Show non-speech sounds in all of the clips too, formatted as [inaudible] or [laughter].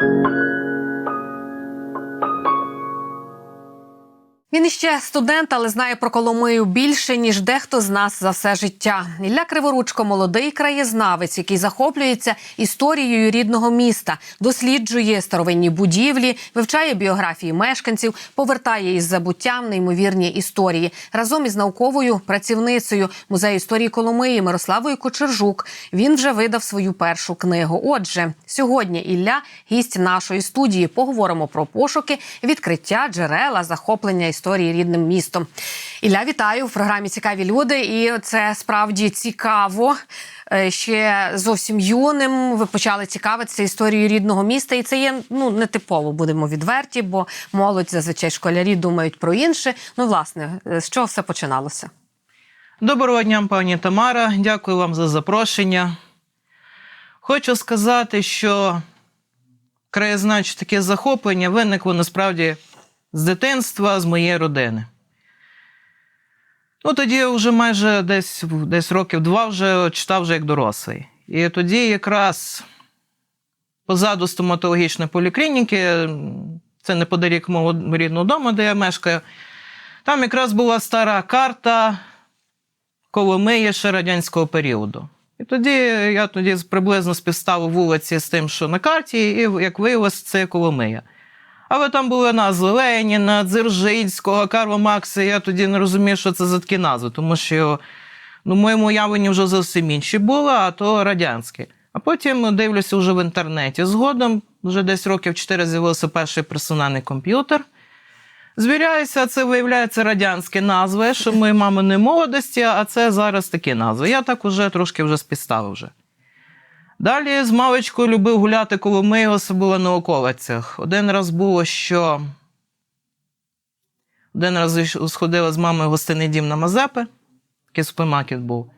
Thank you. Він іще студент, але знає про Коломию більше ніж дехто з нас за все життя. Ілля Криворучко молодий краєзнавець, який захоплюється історією рідного міста, досліджує старовинні будівлі, вивчає біографії мешканців, повертає із забуттям неймовірні історії разом із науковою працівницею музею історії Коломиї Мирославою Кочержук. Він вже видав свою першу книгу. Отже, сьогодні Ілля гість нашої студії. Поговоримо про пошуки, відкриття, джерела, захоплення історії рідним містом. Ілля, вітаю в програмі Цікаві люди, і це справді цікаво. Е, Ще зовсім юним ви почали цікавитися історією рідного міста, і це є ну нетипово, будемо відверті, бо молодь зазвичай школярі думають про інше. Ну, власне, е, з чого все починалося? Доброго дня, пані Тамара. Дякую вам за запрошення. Хочу сказати, що краєзнавче таке захоплення виникло насправді з дитинства, з моєї родини. Ну, тоді вже майже десь, десь років два вже читав вже як дорослий. І тоді якраз позаду стоматологічної поліклініки, це неподалік мого рідного дому, де я мешкаю, там якраз була стара карта Коломиї ще радянського періоду. І тоді я тоді приблизно співставив вулиці з тим, що на карті, і як виявилось, це Коломия. Але там були назви Леніна, Дзержинського, Карла Макса. Я тоді не розумів, що це за такі назви, тому що ну, в моєму уявленні вже зовсім інші були, а то радянські. А потім дивлюся вже в інтернеті. Згодом, вже десь років 4 з'явився перший персональний комп'ютер. Звіряюся, це виявляється радянські назви, що ми маминої молодості, а це зараз такі назви. Я так уже трошки вже спідставив вже. Далі з маличкою любив гуляти коло ми, особливо на околицях. Один раз було, що один раз сходила з мамою в гостинний дім на Мазепи, такий супермаркет був.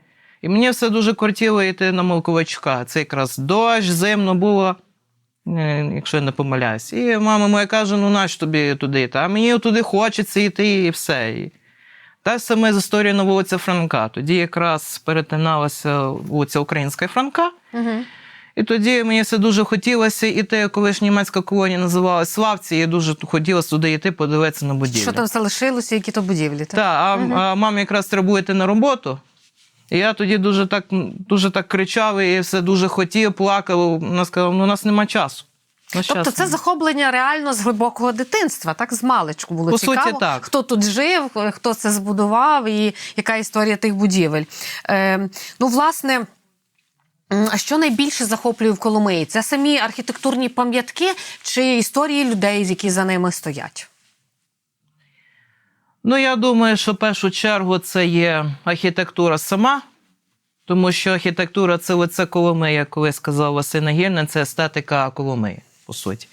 І мені все дуже кортіло йти на Милковичка. Це якраз дощ, зимно було, е, якщо я не помиляюсь. І мама моя каже: ну нащо тобі туди йти? А мені туди хочеться йти і все. І те саме з історією на вулиці Франка. Тоді якраз перетиналася вулиця Українська і Франка. Угу. І тоді мені все дуже хотілося іти, коли ж німецька колонія називалась Славці, і дуже хотілося туди йти, подивитися на будівлю. Що там залишилося, які то будівлі? Так? Так, а, а мамі якраз треба йти на роботу. І я тоді дуже так, дуже так кричав і все дуже хотів, плакав. Вона сказала, ну у нас нема часу. Ну, Тобто це захоплення реально з глибокого дитинства, так з маличку було По суті, так. хто тут жив, хто це збудував і яка історія тих будівель. Е, ну, власне. А що найбільше захоплює в Коломиї? Це самі архітектурні пам'ятки чи історії людей, які за ними стоять? Ну, я думаю, що в першу чергу це є архітектура сама, тому що архітектура це лице Коломиї, як колись сказав Василь Нагірний, це естетика Коломиї, по суті.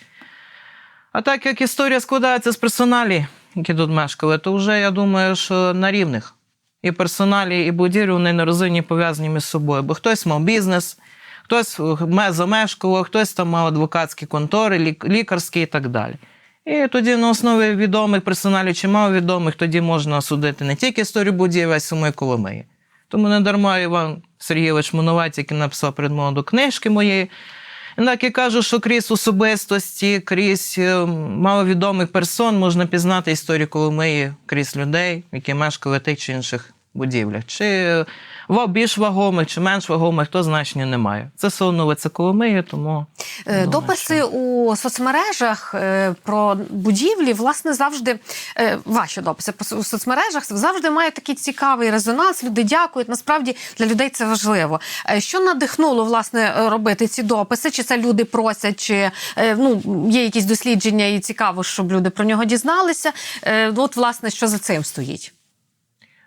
А так як історія складається з персоналі, які тут мешкали, то вже я думаю, що на рівних. І персоналі, і будівлі вони нерозумні пов'язані між собою. Бо хтось мав бізнес, хтось ме- замешкував, хтось там мав адвокатські контори, лік- лікарські і так далі. І тоді на основі відомих персоналів чи мало відомих, тоді можна судити не тільки історію будівель, а й самої Коломиї. Тому не дарма Іван Сергійович Монувець, який написав передмову до книжки моєї. І Так і кажу, що крізь особистості, крізь е, маловідомих персон можна пізнати історію Коломиї крізь людей, які мешкали тих чи інших будівлях. Чи більш вагомих, чи менш вагомих, то значення немає. Це все одно лице Коломиї, тому Е, Думаю, Дописи у соцмережах е, про будівлі, власне, завжди е, ваші дописи у соцмережах завжди мають такий цікавий резонанс. Люди дякують. Насправді для людей це важливо. Що надихнуло власне робити ці дописи? Чи це люди просять, чи ну є якісь дослідження, і цікаво, щоб люди про нього дізналися? От, власне, що за цим стоїть?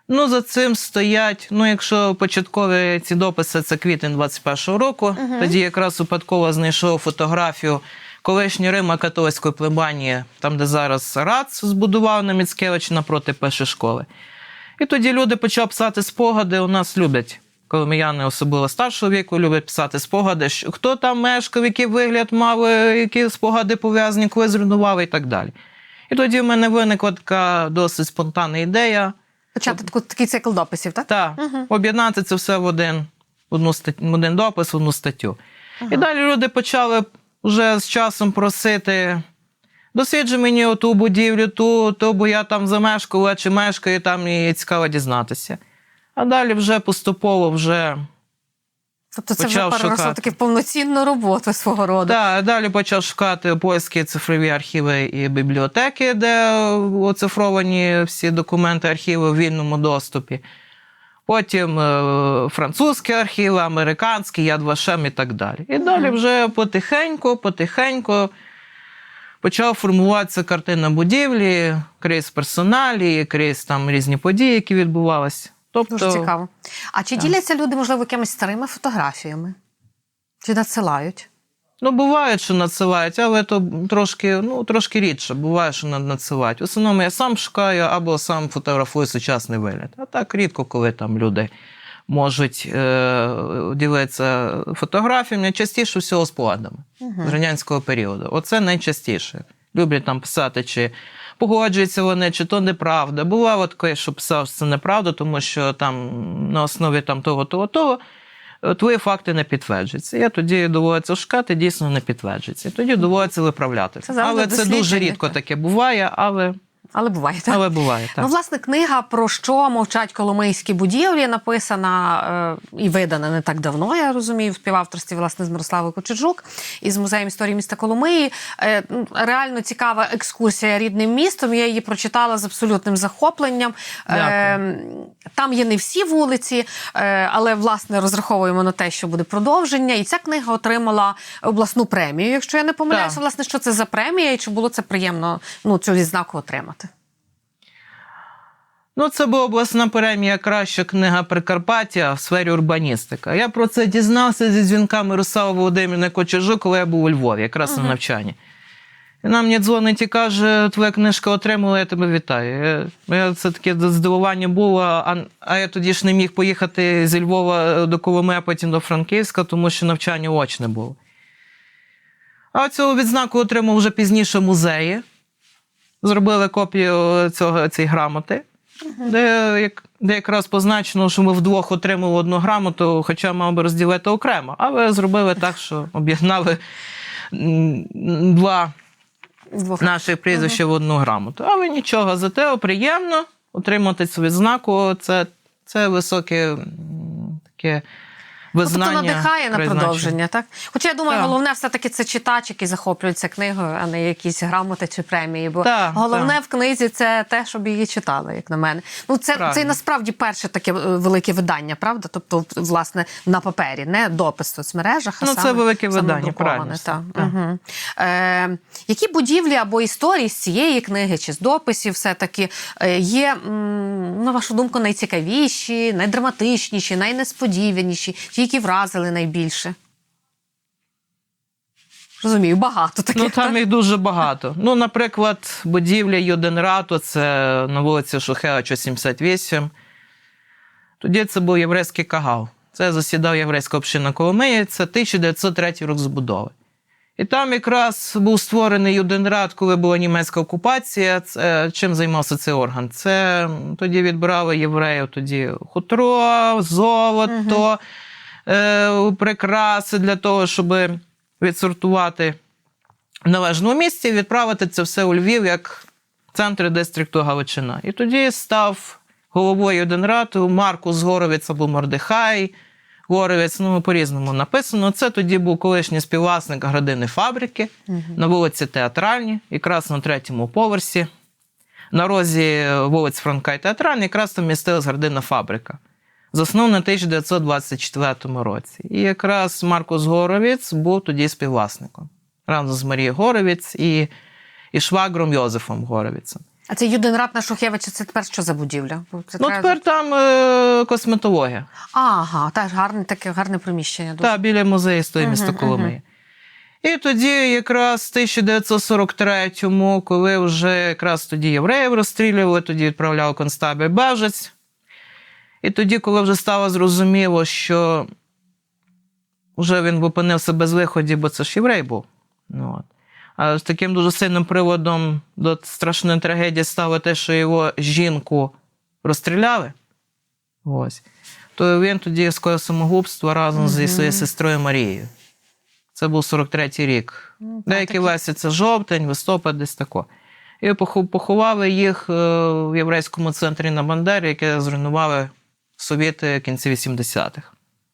Ну, за цим стоять. Ну, якщо початкові ці дописи це квітень 21-го року, тоді якраз випадково знайшов фотографію колишнього Рима католицької плебанії, там, де зараз РАЦ збудував на Міцкевич напроти першої школи. І тоді люди почали писати спогади. У нас люблять. Коломияни, особливо старшого віку, люблять писати спогади, що хто там мешкав, який вигляд мав, е, які спогади пов'язані, коли зруйнував і так далі. І тоді в мене виникла така досить спонтанна ідея. Почати таку такий цикл дописів, так? Так, об'єднати це все в один, в одну стать, один допис, в одну статтю. І далі люди почали вже з часом просити. Досліджуй мені оту будівлю, ту, то, бо я там замешкала чи мешкаю, там і цікаво дізнатися. А далі вже поступово вже Тобто це Почав вже переросло таки повноцінну роботу свого роду. Да, далі почав шукати польські цифрові архіви і бібліотеки, де оцифровані всі документи, архіви в вільному доступі. Потім е, французькі архіви, американські, Яд Вашем і так далі. І далі вже потихеньку, потихеньку почала формуватися картина будівлі, крізь персоналі, крізь там різні події, які відбувалися. Тобто, Дуже цікаво. А чи Так. діляться люди, можливо, якимись старими фотографіями? Чи надсилають? Ну, буває, що надсилають, але то трошки, ну, трошки рідше. Буває, що над- надсилають. В основному я сам шукаю або сам фотографую сучасний вигляд. А так рідко, коли там люди можуть е, ділитися фотографіями, частіше всього спогадами з радянського періоду. Оце найчастіше. Люблять там писати, чи погоджуються вони, чи то неправда. Бувало таке, що писав, що це неправда, тому що там на основі там того, того, того. е, Твої факти не підтверджуються. Я тоді доводиться шукати, дійсно не підтверджується. Тоді доводиться виправляти. Це але це дуже рідко таке буває, але, Але буває так. але буває. Так. Ну, власне, книга про що мовчать коломийські будівлі написана е, і видана не так давно, я розумію, в співавторстві власне з Мирославою Кочеджук із музеєм історії міста Коломиї. Е, ну, реально цікава екскурсія рідним містом. Я її прочитала з абсолютним захопленням. Е, там є не всі вулиці, е, але власне розраховуємо на те, що буде продовження. І ця книга отримала обласну премію. Якщо я не помиляюся, власне, що це за премія, і чи було це приємно ну, цю відзнаку отримати? Ну, це була обласна премія краща книга Прикарпаття в сфері урбаністика. Я про це дізнався зі дзвінками Руслава Володимирівни Кочержу, коли я був у Львові, якраз на навчанні. І нам мені дзвонить і каже: твоя книжка отримала, я тебе вітаю. Я, це таке здивування було. А, а я тоді ж не міг поїхати зі Львова до Коломия, потім до Франківська, тому що навчання очне було. А цю відзнаку отримав вже пізніше музеї. Зробили копію цього, цієї грамоти, де, як, де якраз позначено, що ми вдвох отримали одну грамоту, хоча мав би розділити окремо. Але зробили так, що об'єднали два наші прізвища в одну грамоту. Але нічого, зате приємно отримати цю відзнаку. Це, це високе таке Ну, тобто надихає на продовження, так? Хоча я думаю, Так. головне все-таки це читач, який захоплюється книгою, а не якісь грамоти чи премії. Бо Так, головне так. в книзі це те, щоб її читали, як на мене. Ну, це, це і насправді перше таке е, велике видання, правда? Тобто, власне, на папері, не допис в соцмережах, а Ну, це велике саме видання, правильно, Так. так. Угу. Е, які будівлі або історії з цієї книги чи з дописів все-таки е, є, на вашу думку, найцікавіші, найдраматичніші, найнесподіваніші, які вразили найбільше? Розумію, багато таких. Ну, там так? їх дуже багато. Ну, наприклад, будівля Юденрату, це на вулиці Шухевича, 78. Тоді це був єврейський кагал. Це засідав єврейська община Коломиї, це 1903 рік збудови. І там якраз був створений Юденрат, коли була німецька окупація. Це, чим займався цей орган? Це тоді відбирали євреїв тоді хутро, золото, е, прикраси для того, щоб відсортувати в належному місці відправити це все у Львів як центр дистрикту Галичина. І тоді став головою Юденрату Маркус Горовець або Мордехай. Горовець, ну по-різному написано. Це тоді був колишній співвласник градини фабрики на вулиці Театральній, якраз на третьому поверсі. На розі вулиць Франка і Театральній, якраз там містилась градина фабрика. Заснована в 1924 році. І якраз Маркус Горовець був тоді співвласником разом з Марією Горовець і, і швагром Йозефом Горовицем. А це Юденрат на Шухевича, це тепер що за будівля? Це Ну, треба- тепер там е, косметологія. Ага, теж гарне таке гарне приміщення. Дуже. Та, біля музею стоїть місто Коломиї. І тоді, якраз в 1943-му, коли вже якраз тоді євреїв розстрілювали, тоді відправляв констабель Бежець. І тоді, коли вже стало зрозуміло, що вже він опинився без виходів, бо це ж єврей був. Ну, от. А з таким дуже сильним приводом до страшної трагедії стало те, що його жінку розстріляли. Ось. То він тоді скоїв самогубство разом зі своєю сестрою Марією. Це був 43-й рік. Ну, та, Деякі версії це жовтень, листопад, десь тако. І поховали їх е, в єврейському центрі на Бандері, яке зруйнували совєти кінці 80-х.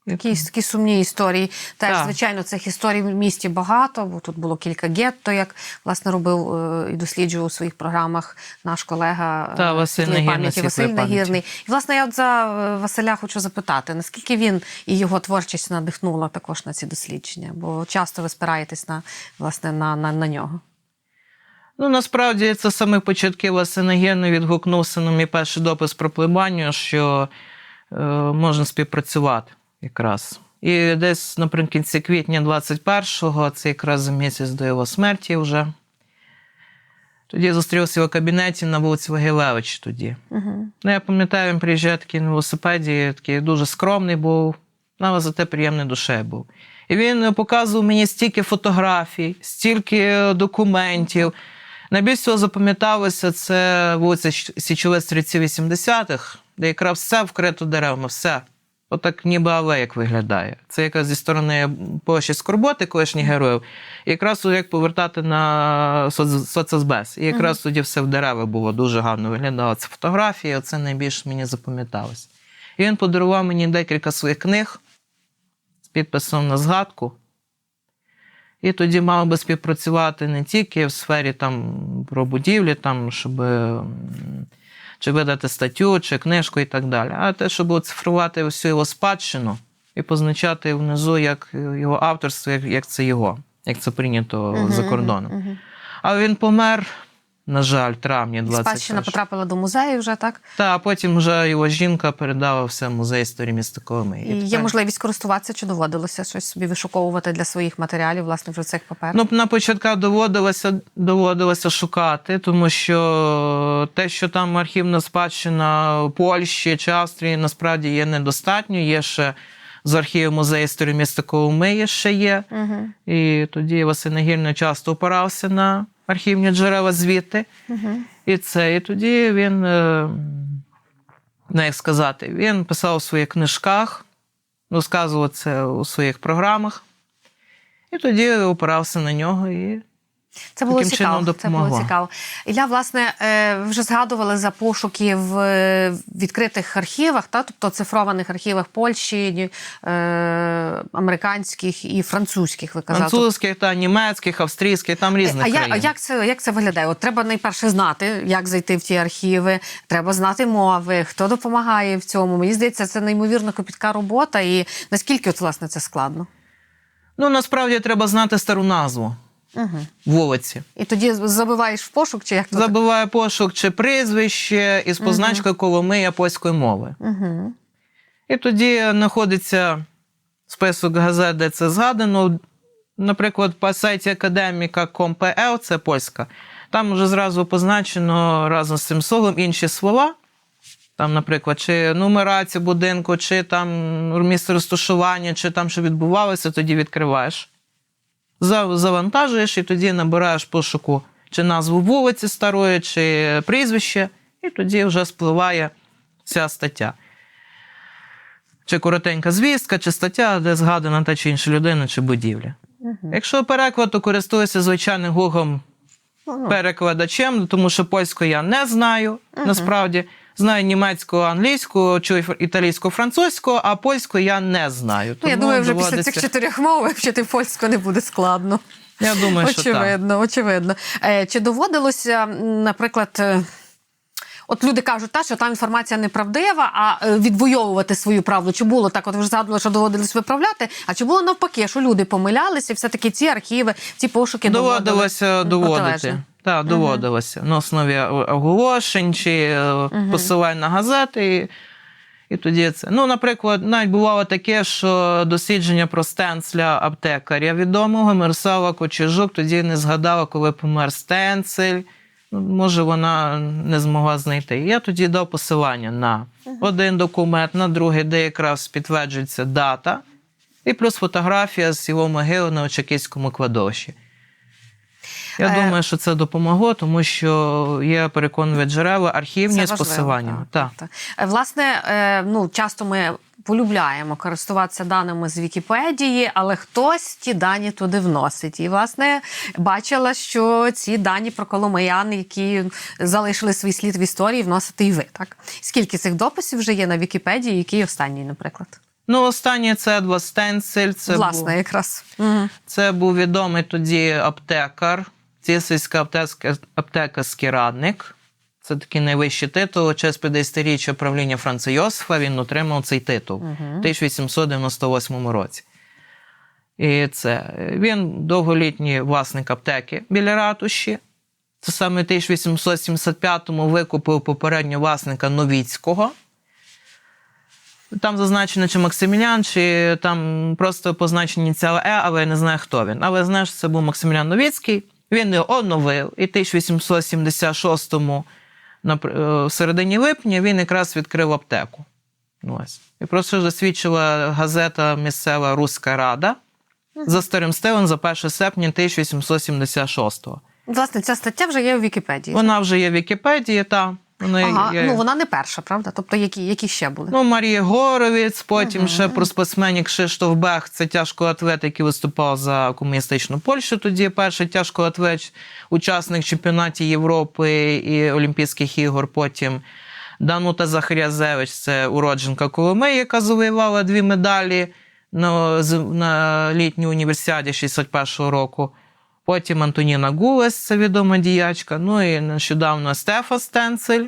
Якісь такі сумні історії. Теж, Так. звичайно, цих історій в місті багато, бо тут було кілька гетто, як власне робив е, і досліджував у своїх програмах наш колега Та, е, Василь Нагірний, пам'яті Василь. Нагірний. І власне я от за е, Василя хочу запитати, наскільки він і його творчість надихнула також на ці дослідження? Бо часто ви спираєтесь на власне на, на, на нього. Ну, насправді, це саме початки Васинагєну відгукнувся на мій перший допис про плебанію, що можна співпрацювати якраз. І десь наприкінці квітня 21-го, це якраз місяць до його смерті вже. Тоді я зустрівся в кабінеті на вулиці Вагилевич тоді. Угу. Ну, я пам'ятаю, він приїжджає такий на велосипеді, такий дуже скромний був, але зате приємний душею був. І він е, показував мені стільки фотографій, стільки е, документів. Найбільш всього запам'яталося це вулиця Січовець 3080-х, де якраз все вкрито деревами, все. Отак ніби алеяк виглядає. Це якраз зі сторони площі Скорботи, колишніх героїв. І якраз як повертати на соц-. І якраз тоді все в дерева було дуже гарно виглядало. Це фотографії, оце найбільше мені запам'яталось. І він подарував мені декілька своїх книг з підписом на згадку. І тоді мав би співпрацювати не тільки в сфері там, про будівлі, там, щоб чи видати статтю, чи книжку і так далі, а те, щоб оцифрувати всю його спадщину і позначати внизу як його авторство, як, це його, як це прийнято за кордоном. Угу. А він помер, на жаль, травні 21 Спадщина потрапила до музею вже так. Та а потім вже його жінка передала все в музей історії міста Коломи. І є можливість користуватися, чи доводилося щось собі вишуковувати для своїх матеріалів, власне, вже цих паперів? Ну, на початку доводилося, доводилося шукати, тому що те, що там архівна спадщина Польщі чи Австрії, насправді є недостатньо. Є ще з архіву музею історії міста Коломиї ще є. Угу. І тоді Василь Нагірний часто опирався на архівні джерела звідти. Угу. І це, і тоді він, е, ну як сказати, він писав у своїх книжках, розказував це у своїх програмах. І тоді опирався на нього і Це було Таким цікаво. чином Це було цікаво. Ілля, власне, е, вже згадували за пошуки в е, відкритих архівах, та тобто цифрованих архівах Польщі, е, американських і французьких. Ви казали. французьких, та німецьких, австрійських, там різних а, країн. а як це як це виглядає? От треба найперше знати, як зайти в ті архіви. Треба знати мови, хто допомагає в цьому. Мені здається, це неймовірно копітка робота. І наскільки от власне це складно? Ну насправді треба знати стару назву Угу. вулиці. І тоді забиваєш в пошук, чи як то? Забиває пошук чи прізвище із позначкою Коломия польської мови. Угу. І тоді знаходиться список газет, де це згадано. Наприклад, по сайті академіка ComPL, це польська, там вже зразу позначено разом з цим словом інші слова. Там, наприклад, чи нумерація будинку, чи там місце розташування, чи там що відбувалося, тоді відкриваєш. За- Завантажуєш і тоді набираєш пошуку чи назву вулиці старої, чи прізвище, і тоді вже спливає ця стаття. Чи коротенька звістка, чи стаття, де згадана та чи інша людина, чи будівля. Якщо переклад, то користуюся звичайним гуглом Ну, перекладачем, тому що польську я не знаю насправді. Знаю німецьку, англійську, чую італійську, французьку, а польську я не знаю. Ну, я думаю, вже після цих чотирьох мов вивчити польську не буде складно. Я думаю, що так. очевидно, очевидно. Е, Чи доводилося, наприклад, е, от люди кажуть, та, що там інформація неправдива, а е, відвоювати свою правду? Чи було так? От ви ж згадували, що доводилось виправляти? А чи було навпаки, що люди помилялися, і все-таки ці архіви, ці пошуки Доводилося доводити. Так, доводилося. На основі оголошень чи е, посилань на газети. І, і тоді це. Ну, наприклад, навіть бувало таке, що дослідження про стенцля аптекаря відомого Мирослава Кочержук тоді не згадала, коли помер стенцель. Ну, Може, вона не змогла знайти. Я тоді дав посилання на один документ, на другий, де якраз підтверджується дата, і плюс фотографія з його могили на Очаківському кладовищі. Я Е, думаю, що це допомогло, тому що є переконливі джерела архівні з важливо, посиланнями. Так. так. Е, Власне, е, ну часто ми полюбляємо користуватися даними з Вікіпедії, але хтось ті дані туди вносить. І, власне, бачила, що ці дані про коломиян, які залишили свій слід в історії, вносите і ви. Так скільки цих дописів вже є на Вікіпедії? Який останній, наприклад? Ну, останнє це Едвард Стенцель. Це Власне, був, якраз. Угу. це був відомий тоді аптекар, аптека, аптекарський радник. Це такий найвищий титул. Честь 50-річчя правління Франца Йосифа він отримав цей титул в 1898 році. І це він довголітній власник аптеки біля ратуші. Це саме в 1875-му викупив попереднього власника Новіцького. Там зазначено, чи Максимілян, чи там просто позначені ініціали Е, але я не знаю, хто він. Але знаєш, це був Максимілян Новіцький. Він його оновив, і в 1876-му, е, в середині липня, він якраз відкрив аптеку. Ось. І про це засвідчила газета місцева Руська Рада за старим стилем за 1 серпня 1876-го. Власне, ця стаття вже є у Вікіпедії. Вона вже є в Вікіпедії, та вона Ага, є- ну вона не перша, правда? Тобто, які, які ще були? Ну, Марія Горовець, потім ще про спортсменів Кшиштоф Бех, це тяжкоатлет, який виступав за комуністичну Польщу. Тоді перший тяжкоатлет, учасник чемпіонатів Європи і Олімпійських ігор. Потім Данута Захарязевич, це уродженка Коломиї, яка завоювала дві медалі на, з- на літній універсіаді 61-го року. Потім Антоніна Гулес, це відома діячка. Ну і нещодавно Стефа Стенцель,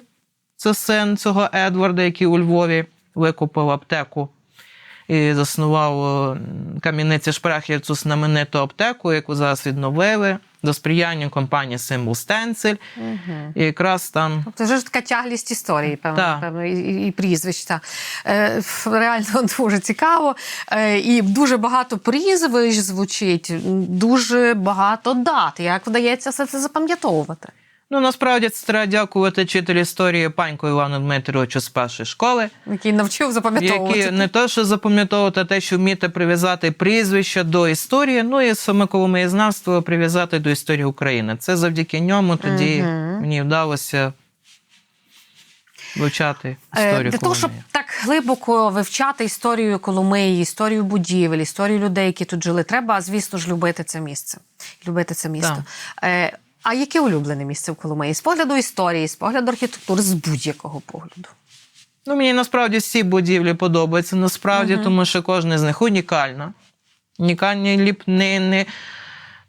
це син цього Едварда, який у Львові викупив аптеку і заснував е, кам'яниці Шпрехер знамениту аптеку, яку зараз відновили до сприяння компанії Символ Стенцель. І якраз там Тобто вже ж така тяглість історії, певно, да. певно і, і, і прізвищ. Та. Е, реально [laughs] дуже цікаво. Е, і дуже багато прізвищ звучить, дуже багато дат. Як вдається все це запам'ятовувати? Ну, насправді це треба дякувати вчителю історії паньку Івану Дмитровичу з першої школи, Який навчив запам'ятовувати. які не те, що запам'ятовувати, а те, що вміти прив'язати прізвища до історії, ну і саме коломиєзнавство прив'язати до історії України. Це завдяки ньому тоді Мгм. мені вдалося вивчати Е, історію Для того, щоб так глибоко вивчати історію Коломиї, історію будівель, історію людей, які тут жили, треба, звісно ж, любити це місце. Любити це місто. Е, а яке улюблене місце в Коломиї? З погляду історії, з погляду архітектури, з будь-якого погляду. Ну, мені насправді всі будівлі подобаються, насправді, тому що кожна з них унікальна. Унікальні ліпнини,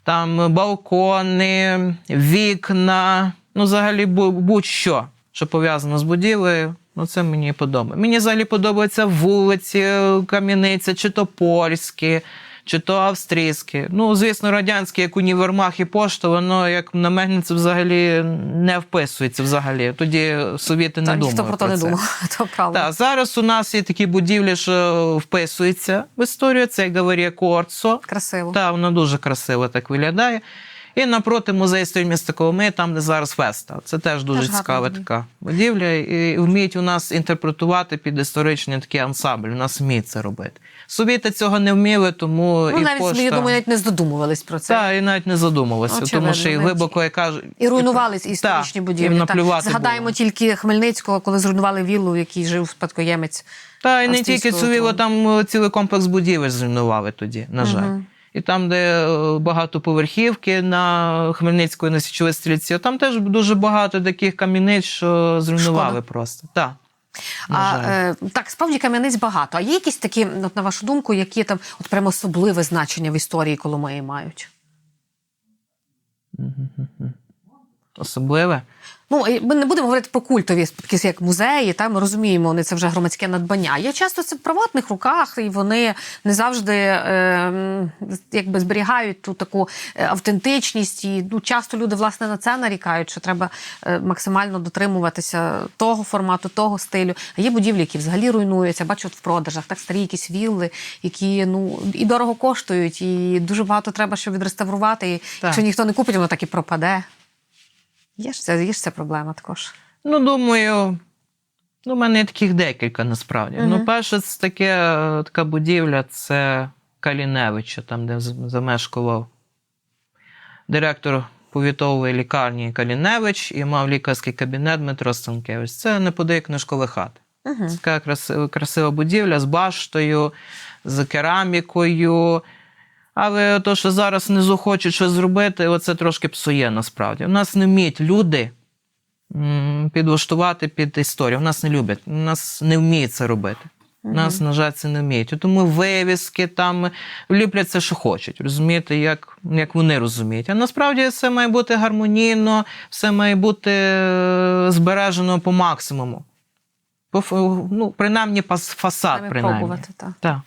там балкони, вікна, ну, взагалі будь-що, що пов'язано з будівлею. Ну, це мені подобається. Мені взагалі подобаються вулиці, кам'яниця, чи то польські, чи то австрійські. Ну, звісно, радянські, як універмаг і пошта, воно, як на мене, це взагалі не вписується взагалі. Тоді совєти не думали. ніхто про то не думав. [laughs] То правда. Так, зараз у нас є такі будівлі, що вписуються в історію. Це Галерія Корцо. Красиво. Так, воно дуже красиво так виглядає. І напроти музею історії міста Коломиї, там, де зараз феста. Це теж дуже Теж цікава будівля. така будівля. І вміють у нас інтерпретувати під історичний такий ансамбль. У нас вміють це робити. Совєти цього не вміли, тому Ну, і навіть, пошта... я думаю, навіть не здодумувались про це. Так, і навіть не задумувалися, Очевидно, тому що і глибоко я кажу. І руйнувались історичні Так, будівлі. Так. Згадаємо було. тільки Хмельницького, коли зруйнували віллу, в якій жив спадкоємець. Та і не тільки цивіло, трону. там е, цілий комплекс будівель зруйнували тоді, на жаль. Мгм. І там, де е, багатоповерхівки на Хмельницької на Січовій стрільці, там теж дуже багато таких кам'яниць, що зруйнували Шкода. просто. Так. А, е, так, справді кам'яниць багато. А є якісь такі, от, на вашу думку, які там от прямо особливе значення в історії Коломиї мають? Особливе. Ну, ми не будемо говорити про культові такі як музеї, та ми розуміємо, вони це вже громадське надбання. Є часто це в приватних руках, і вони не завжди е, якби зберігають ту таку е, автентичність. І ну, часто люди власне на це нарікають, що треба е, максимально дотримуватися того формату, того стилю. А є будівлі, які взагалі руйнуються. Бачу от в продажах, так старі якісь вілли, які ну і дорого коштують, і дуже багато треба, щоб відреставрувати. І якщо ніхто не купить, воно так і пропаде. Є ж це, є ж ця проблема також. Ну, думаю, ну, у мене є таких декілька насправді. Мгм. Ну, перше, це таке, е, така будівля це Каліневича, там, де замешкував директор повітової лікарні Каліневич і мав лікарський кабінет Дмитро Станкевич. Це неподалік книжкових хат. Угу. Це така красива будівля з баштою, з керамікою. Але то, що зараз внизу хочуть щось зробити, оце трошки псує насправді. У нас не вміють люди підлаштувати під історію. У нас не люблять, у нас не вміють це робити. У нас, на жаль, це не вміють. Тому вивіски там ліплять це, що хочуть. Розумієте, як, як вони розуміють. А насправді все має бути гармонійно, все має бути е, збережено по максимуму. По, ну, принаймні фасад, принаймні. пробувати. Так. Так.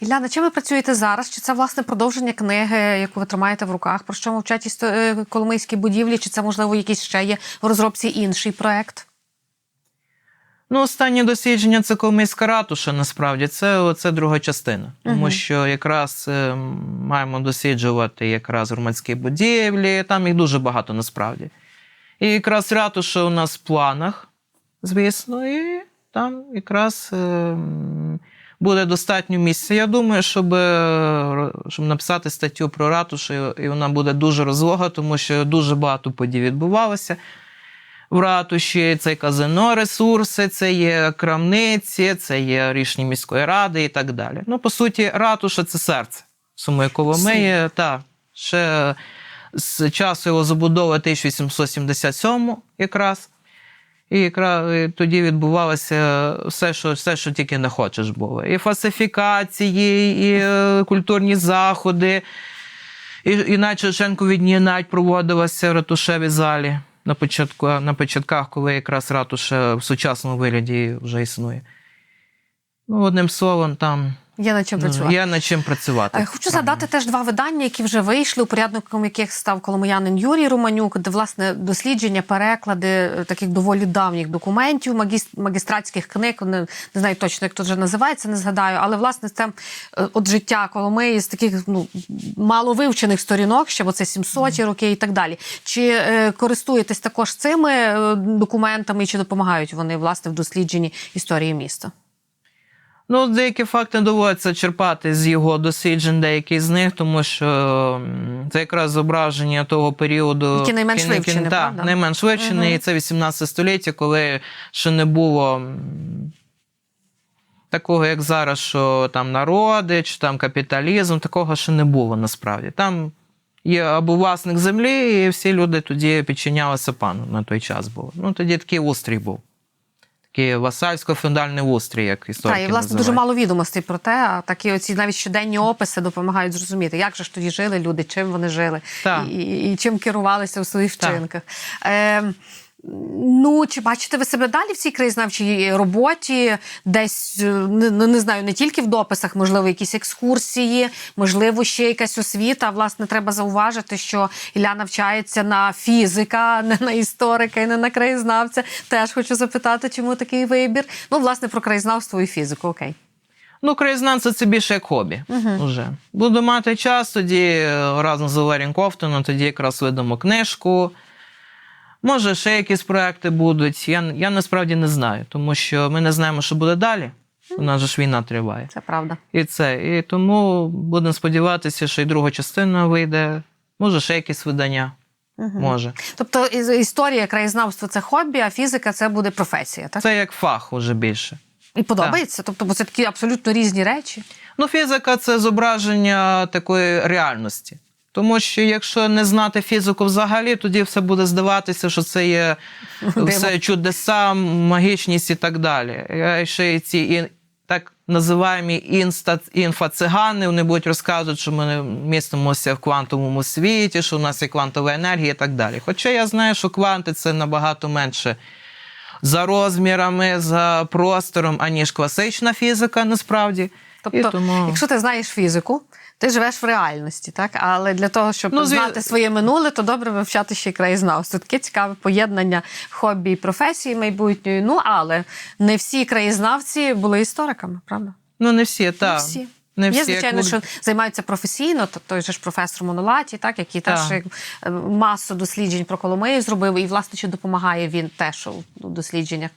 Ілля, над чим ви працюєте зараз? Чи це власне продовження книги, яку ви тримаєте в руках? Про що мовчать е, коломийські будівлі? Чи це можливо якийсь ще є в розробці інший проект? Ну, останнє дослідження це Коломийська ратуша, насправді, це, це друга частина. Тому що якраз е, маємо досліджувати якраз громадські будівлі, там їх дуже багато насправді. І якраз ратуша у нас в планах, звісно, і там якраз е, м, буде достатньо місця. Я думаю, щоб, е, щоб написати статтю про ратушу, і вона буде дуже розлога, тому що дуже багато подій відбувалося в ратуші, це казино ресурси, це є крамниці, це є рішення міської ради і так далі. Ну, по суті, ратуша це серце самої Коломиї. Та, ще з часу його забудови 1877 якраз. І якраз тоді відбувалося все, що, все, що тільки не хочеш було. І фальсифікації, і е, культурні заходи. І, і навіть Шевченкові дні навіть проводилося в ратушевій залі на, початку, на початках, коли якраз ратуша в сучасному вигляді вже існує. Ну, одним словом, там Є над чим працювати. є над чим працювати. Е, Хочу згадати теж два видання, які вже вийшли, упорядником яких став коломиянин Юрій Романюк, де власне дослідження, переклади е, таких доволі давніх документів, магіс- магістратських книг. Не, не знаю точно, як тут вже називається, не згадаю. Але власне це е, от життя Коломиї з таких ну мало вивчених сторінок, ще бо це 700 роки і так далі. Чи е, користуєтесь також цими документами, і чи допомагають вони власне в дослідженні історії міста? Ну, деякі факти доводиться черпати з його досліджень, деякі з них, тому що це якраз зображення того періоду. Який найменш кін- вивчений, кін- правда? Найменш вивчений, Мгм. і це 18 століття, коли ще не було такого, як зараз, що там народи, чи там капіталізм, такого ще не було насправді. Там є або власник землі, і всі люди тоді підчинялися пану на той час було. Ну, тоді такий устрій був. Такий васальсько-феодальний устрій, як історики Так, і власне називають. дуже мало відомостей про те, а такі оці навіть щоденні описи допомагають зрозуміти, як же ж тоді жили люди, чим вони жили і, і, і чим керувалися у своїх вчинках. Е, Ну, чи бачите ви себе далі в цій краєзнавчій роботі? Десь е, не, ну, не знаю, не тільки в дописах, можливо, якісь екскурсії, можливо, ще якась освіта. Власне, треба зауважити, що Ілля навчається на фізика, не на історика і не на краєзнавця. Теж хочу запитати, чому такий вибір. Ну, власне, про краєзнавство і фізику. Окей. Ну, краєзнавство це більше як хобі. Уже. Буду мати час, тоді е, разом з Валерієм Ковтоном, тоді якраз видамо книжку. Може, ще якісь проекти будуть. Я, я насправді не знаю, тому що ми не знаємо, що буде далі. У нас же ж війна триває. Це правда. І це. І тому будемо сподіватися, що і друга частина вийде. Може, ще якісь видання. Угу. Може. Тобто історія, краєзнавство це хобі, а фізика це буде професія, так? Це як фах уже більше. І подобається. Тобто, бо це такі абсолютно різні речі. Ну, фізика це зображення такої реальності. Тому що якщо не знати фізику взагалі, тоді все буде здаватися, що це є все чудеса, магічність і так далі. А ще й ці так називаємо інста, інфоцигани, вони будуть розказувати, що ми містимося в квантовому світі, що у нас є квантова енергія і так далі. Хоча я знаю, що кванти це набагато менше за розмірами, за простором, аніж класична фізика, насправді. Тобто, тому... якщо ти знаєш фізику, ти живеш в реальності, так? Але для того, щоб Ну, знати своє минуле, то добре вивчати ще й краєзнавство. Таке цікаве поєднання хобі і професії майбутньої. Ну, але не всі краєзнавці були істориками, правда? Ну, не всі, так. Не всі. Не Є, звичайно, як... що займаються професійно, то той же ж професор Монолаті, так, який Так. теж е, масу досліджень про Коломию зробив, і, власне, чи допомагає він теж у дослідженнях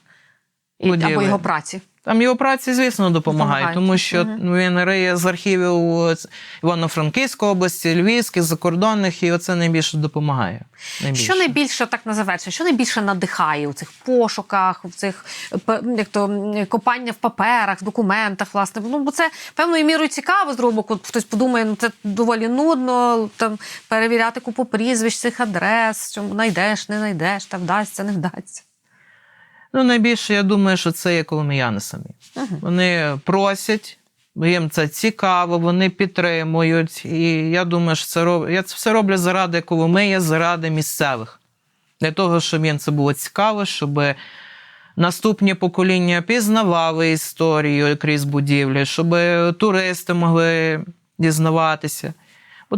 і, або його праці. Там його праці, звісно, допомагають, Допомагають. тому що Мгм. він риє з архівів Івано-Франківської області, Львівських, закордонних, і оце найбільше допомагає. Найбільше. Що найбільше так на завершення, що найбільше надихає у цих пошуках, в цих як то копання в паперах, в документах, власне. Ну бо це певною мірою цікаво. З другого боку, хтось подумає, ну це доволі нудно там перевіряти купу прізвищ цих адрес, що знайдеш, не знайдеш, та вдасться, не вдасться. Ну, найбільше, я думаю, що це є коломияни самі. Мгм. Вони просять, їм це цікаво, вони підтримують. І я думаю, що це роб... я це все роблю заради Коломиї, заради місцевих. Для того, щоб їм це було цікаво, щоб наступні покоління пізнавали історію крізь будівлі, щоб туристи могли дізнаватися.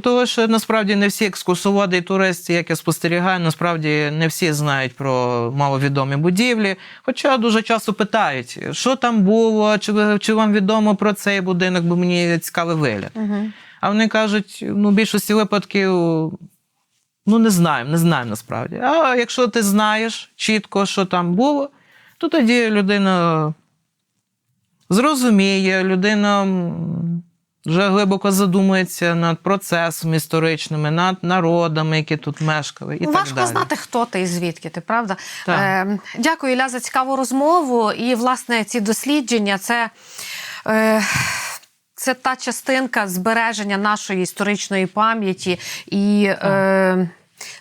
Того, що насправді не всі екскурсоводи і туристи, як я спостерігаю, насправді не всі знають про маловідомі будівлі. Хоча дуже часто питають, що там було, чи, чи вам відомо про цей будинок, бо мені цікавий вигляд. Угу. А вони кажуть, ну, в більшості випадків, ну, не знаємо, не знаємо насправді. А якщо ти знаєш чітко, що там було, то тоді людина зрозуміє, людина вже глибоко задумується над процесом історичними, над народами, які тут мешкали. І так Важко далі. знати, хто ти і звідки ти, правда? Так. Е, дякую, Ілля, за цікаву розмову. І, власне, ці дослідження це. Е, це та частинка збереження нашої історичної пам'яті і е,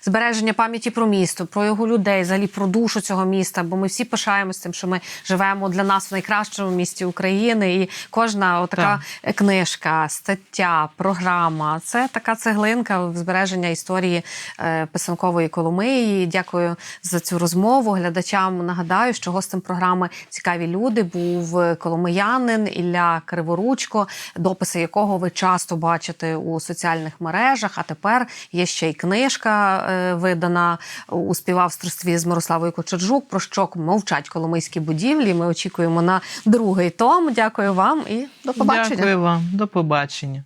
збереження пам'яті про місто, про його людей, взагалі про душу цього міста. Бо ми всі пишаємося тим, що ми живемо для нас в найкращому місті України. І кожна отака книжка, стаття, програма це така цеглинка в збереження історії е, писанкової Коломиї. Дякую за цю розмову. Глядачам нагадаю, що гостем програми Цікаві люди був коломиянин Ілля Криворучко, дописи якого ви часто бачите у соціальних мережах. А тепер є ще й книжка, е, видана у співавторстві з Мирославою Кочержук. Про що мовчать коломийські будівлі. Ми очікуємо на другий том. Дякую вам і до побачення. Дякую вам, до побачення.